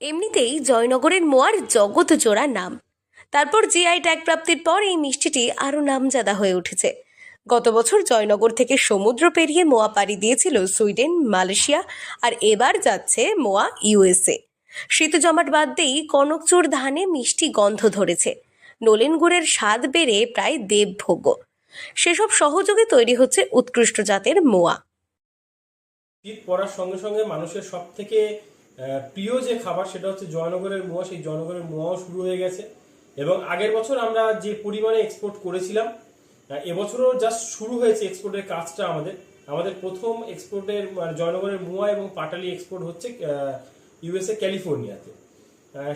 এমনিতেই জয়নগরের মোয়ার জগৎ জোড়া নাম। তারপর জিআই ট্যাগ প্রাপ্তির পর এই মিষ্টিটি আরও নামজাদা হয়ে উঠেছে। গত বছর জয়নগর থেকে সমুদ্র পেরিয়ে মোয়া পাড়ি দিয়েছিল সুইডেন, মালয়েশিয়া আর এবার যাচ্ছে মোয়া ইউএসএ। শীত জমাট বাদ দিয়েই কনকচুর ধানে মিষ্টি গন্ধ ধরেছে। নলেন গুড়ের স্বাদ বেড়ে প্রায় দেবভোগ্য সেসব সহযোগে তৈরি হচ্ছে উৎকৃষ্ট জাতের মোয়া। শীত পড়ার সঙ্গে সঙ্গে মানুষের সব থেকে প্রিয় যে খাবার সেটা হচ্ছে জয়নগরের মোয়া, সেই জয়নগরের মোয়াও শুরু হয়ে গেছে। এবং আগের বছর আমরা যে পরিমাণে এক্সপোর্ট করেছিলাম এবছরও জাস্ট শুরু হয়েছে এক্সপোর্টের কাজটা আমাদের। আমাদের প্রথম এক্সপোর্টের মানে জয়নগরের মোয়া এবং পাটালি এক্সপোর্ট হচ্ছে ইউএসএ ক্যালিফোর্নিয়াতে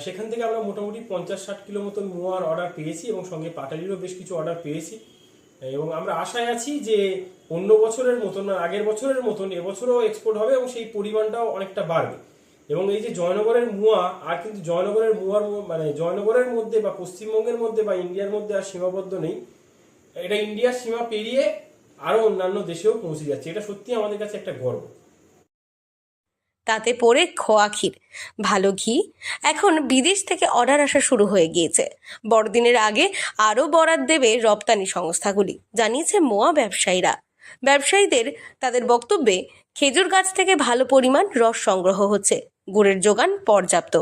সেখান থেকে আমরা মোটামুটি পঞ্চাশ ষাট কিলো মতন মোয়ার অর্ডার পেয়েছি এবং সঙ্গে পাটালিরও বেশ কিছু অর্ডার পেয়েছি। এবং আমরা আশায় আছি যে অন্য বছরের মতন মানে আগের বছরের মতন এবছরও এক্সপোর্ট হবে এবং সেই পরিমাণটাও অনেকটা বাড়বে। এবং এই যে জয়নগরের মুয়া, আর কিন্তু জয়নগরের মুয়ার মানে জয়নগরের মধ্যে বা পশ্চিমবঙ্গের মধ্যে বা ইন্ডিয়ার মধ্যে আর সীমাবদ্ধ নেই। এটা ইন্ডিয়ার সীমা পেরিয়ে আরও অন্যান্য দেশেও পৌঁছে যাচ্ছে। এটা সত্যি আমাদের কাছে একটা গর্ব। তাতে পড়ে খোয়া ক্ষীর। ভালো ঘি? এখন বিদেশ থেকে অর্ডার আসা শুরু হয়ে গিয়েছে। বড়দিনের আগে আরও বরাদ দেবে রপ্তানি সংস্থাগুলি, জানিয়েছে মোয়া ব্যবসায়ীরা। ব্যবসায়ীদের তাদের বক্তব্যে খেজুর গাছ থেকে ভালো পরিমাণ রস সংগ্রহ হচ্ছে। গুড়ের যোগান পর্যাপ্ত।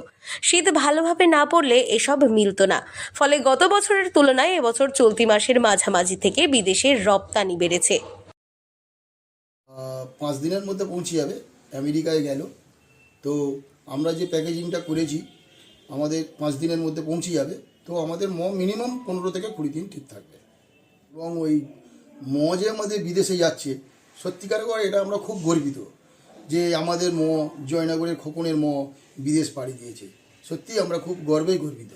শীত ভালোভাবে না পড়লে এসব মিলত না। ফলে গত বছরের তুলনায় এবছর চলতি মাসের মাঝামাঝি থেকে বিদেশের রপ্তানি বেড়েছে। পাঁচ দিনের মধ্যে পৌঁছে যাবে। আমেরিকায় গেল। তো আমরা যে প্যাকেজিংটা করেছি, আমাদের পাঁচ দিনের মধ্যে পৌঁছে যাবে। তো আমাদের মিনিমাম পনেরো থেকে কুড়ি দিন ঠিক থাকবে। এবং ওই ম যে আমাদের বিদেশে যাচ্ছে। সত্যিকার করে এটা আমরা খুব গর্বিত যে আমাদের ম, জয়নগরের খোকনের ম বিদেশ পাড়ি দিয়েছে। সত্যি আমরা খুব গর্বেই গর্বিত।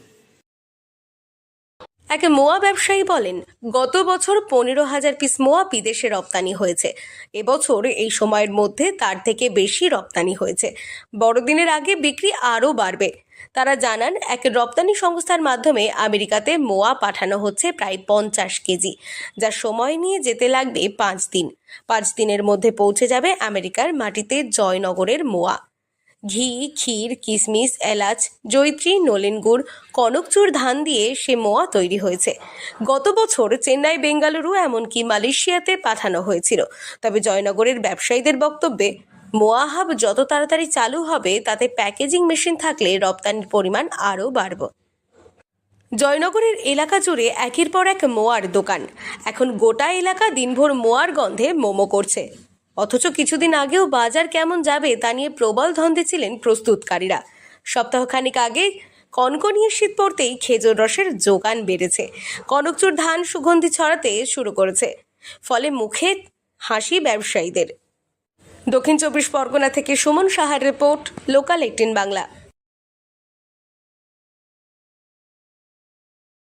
এক মোয়া ব্যবসায়ী বলেন, গত বছর পনেরো হাজার পিস মোয়া বিদেশে রপ্তানি হয়েছে। এবছর এই সময়ের মধ্যে তার থেকে বেশি রপ্তানি হয়েছে। বড়দিনের আগে বিক্রি আরও বাড়বে। তারা জানান, এক রপ্তানি সংস্থার মাধ্যমে আমেরিকাতে মোয়া পাঠানো হচ্ছে প্রায় পঞ্চাশ কেজি, যা সময় নিয়ে যেতে লাগবে পাঁচ দিন। পাঁচ দিনের মধ্যে পৌঁছে যাবে আমেরিকার মাটিতে জয়নগরের মোয়া। ঘি, ক্ষীর কিশমিশ এলাচ জৈত্রী নলেন গুড়, কনকচুর ধান দিয়ে সে মোয়া তৈরি হয়েছে। গত বছর চেন্নাই, বেঙ্গালুরু, এমনকি মালয়েশিয়াতে পাঠানো হয়েছিল। তবে জয়নগরের ব্যবসায়ীদের বক্তব্যে মোয়া হাব যত তাড়াতাড়ি চালু হবে, তাতে প্যাকেজিং মেশিন থাকলে রপ্তানির পরিমাণ আরও বাড়ব। জয়নগরের এলাকা জুড়ে একের পর এক মোয়ার দোকান। এখন গোটা এলাকা দিনভর মোয়ার গন্ধে মোমো করছে। অথচ কিছুদিন আগেও বাজার কেমন যাবে তা নিয়ে প্রবল ধন্দে ছিলেন প্রস্তুতকারীরা। সপ্তাহখানিক আগে কনকনিয়ে শীত পড়তেই খেজুর রসের যোগান বেড়েছে। কনকচুর ধান সুগন্ধি ছড়াতে শুরু করেছে। ফলে মুখে হাসি ব্যবসায়ীদের। দক্ষিণ চব্বিশ পরগনা থেকে সুমন সাহার রিপোর্ট লোকাল এইটিন বাংলা।